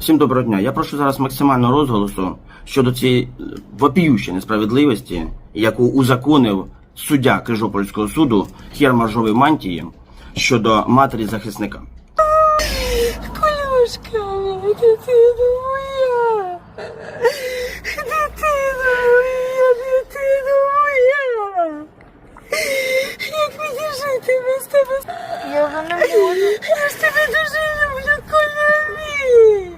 Всім доброго дня. Я прошу зараз максимального розголосу щодо цієї е, вопіющої несправедливості, яку узаконив суддя Крижопольського суду Херма Жовий Мантії щодо матері захисника. Колюшка, дитина моя. Дитина моя, дитина моя. Як мені жити без тебе? Я не можу. Я ж тебе дуже люблю, Коля мій.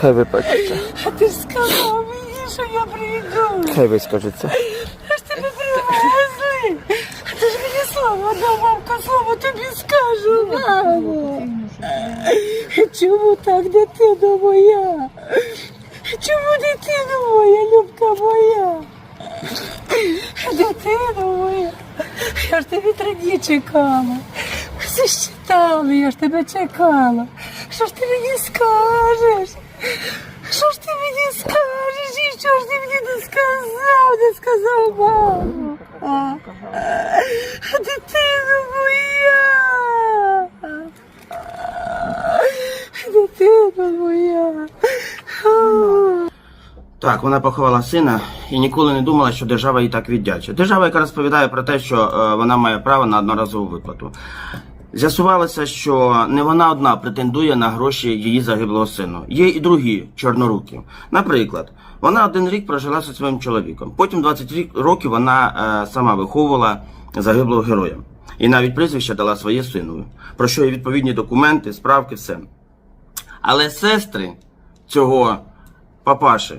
Хай ви плачете. А ти ж сказав мені, що я прийду. Хай вискажеться. Я ж тебе привезли. А ти ж мені слово дав, мамка, слово тобі скажу, мамо. Чому так, дитина моя? Чому дитина моя, любка моя? Дитина моя, я ж тебе три дні чекала. Все считала, я ж тебе чекала. Що ж ти мені скажеш? Що ж ти мені скажеш? І що ж ти мені не сказав, не сказав маму? А? Дитина моя. Дитина моя. Так, вона поховала сина і ніколи не думала, що держава їй так віддячить. Держава, яка розповідає про те, що е, вона має право на одноразову виплату. З'ясувалося, що не вона одна претендує на гроші її загиблого сину. Є і другі чорноруки. Наприклад, вона один рік прожила зі своїм чоловіком. Потім 20 років вона е, сама виховувала загиблого героя. І навіть прізвище дала своє синові, про що є відповідні документи, справки, все. Але сестри цього папаші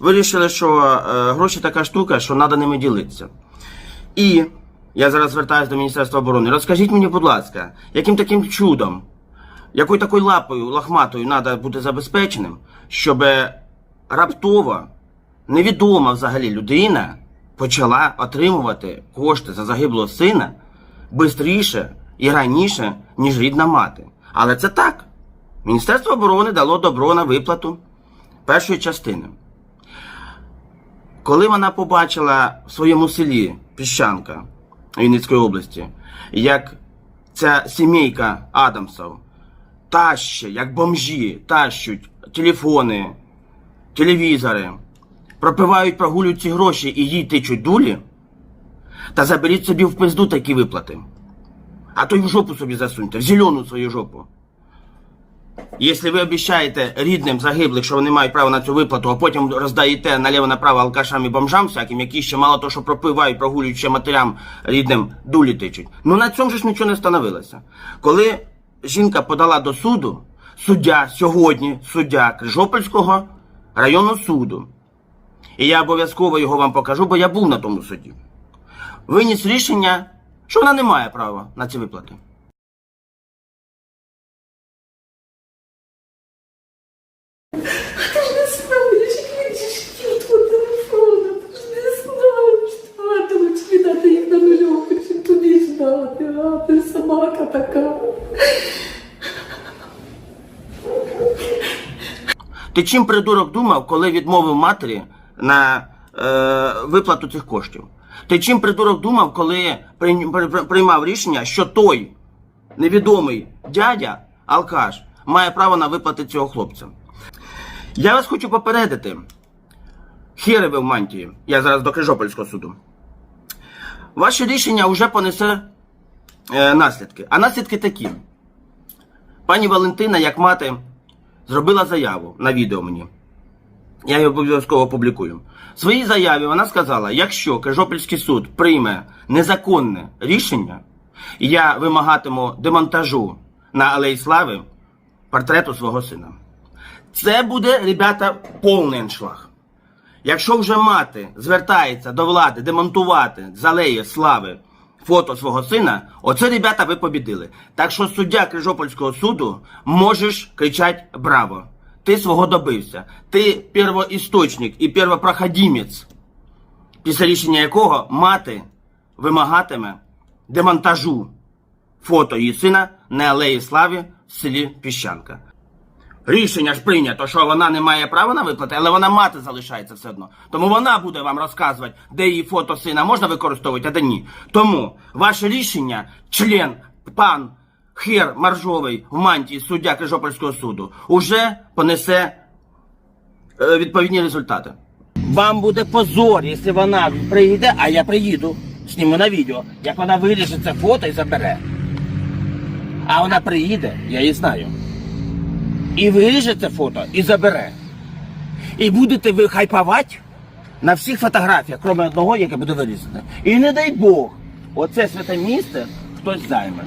вирішили, що е, гроші така штука, що треба ними ділитися. І я зараз звертаюся до Міністерства оборони. Розкажіть мені, будь ласка, яким таким чудом, якою такою лапою лахматою треба бути забезпеченим, щоб раптово невідома взагалі людина почала отримувати кошти за загиблого сина швидше і раніше, ніж рідна мати. Але це так. Міністерство оборони дало добро на виплату першої частини. Коли вона побачила в своєму селі Піщанка Вінницької області, як ця сімейка Адамсов таще, як бомжі, тащуть телефони, телевізори, пропивають, прогулюють ці гроші і їй тичуть дулі, та заберіть собі в пизду такі виплати. А то й в жопу собі засуньте, в зелену свою жопу. Якщо ви обіцяєте рідним загиблих, що вони мають право на цю виплату, а потім роздаєте наліво-направо алкашам і бомжам всяким, які ще мало того, що пропивають, прогулюють ще матерям рідним дулі тичуть. Ну на цьому ж нічого не становилося. Коли жінка подала до суду, суддя сьогодні, суддя Крижопольського районного суду, і я обов'язково його вам покажу, бо я був на тому суді, виніс рішення, що вона не має права на ці виплати. Ти ж не знаєш, як же ж кіт по телефону. Ти ж не знаєш, що ти тобі дати їх на нульовку, чи тобі ж дати, а ти собака така. Ти чим придурок думав, коли відмовив матері на е, виплату цих коштів? Ти чим придурок думав, коли прийм- при- при- приймав рішення, що той невідомий дядя, алкаш, має право на виплати цього хлопця? Я вас хочу попередити. Хіре ви в мантії, я зараз до Крижопольського суду. Ваше рішення вже понесе е, наслідки. А наслідки такі. Пані Валентина, як мати, зробила заяву на відео мені. Я її обов'язково опублікую. В своїй заяві вона сказала: якщо Крижопільський суд прийме незаконне рішення, я вимагатиму демонтажу на Алеї Слави портрету свого сина. Це буде, ребята, повний аншлаг. Якщо вже мати звертається до влади демонтувати з алеї слави фото свого сина, оце, ребята, ви побідили. Так що суддя Крижопольського суду можеш кричати браво. Ти свого добився. Ти первоісточник і первопроходімець, після рішення якого мати вимагатиме демонтажу фото її сина на алеї слави в селі Піщанка. Рішення ж прийнято, що вона не має права на виплати, але вона мати залишається все одно. Тому вона буде вам розказувати, де її фото сина можна використовувати, а де ні. Тому ваше рішення, член пан хер маржовий в мантії суддя Крижопольського суду уже понесе е, відповідні результати. Вам буде позор, якщо вона прийде, а я приїду, зніму на відео, як вона виріже це фото і забере. А вона приїде, я її знаю. І виріже це фото і забере. І будете ви хайпувати на всіх фотографіях, крім одного, яке буде вирізане. І не дай Бог, оце святе місце хтось займе.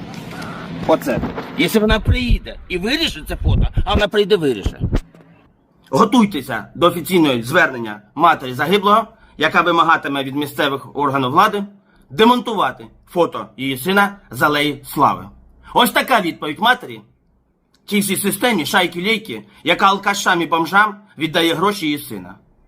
Оце. Якщо вона приїде і виріже це фото, а вона прийде виріже. Готуйтеся до офіційного звернення матері загиблого, яка вимагатиме від місцевих органів влади демонтувати фото її сина з алеї слави. Ось така відповідь матері тій всій системі шайки лейки, яка алкашам і бомжам віддає гроші її сина.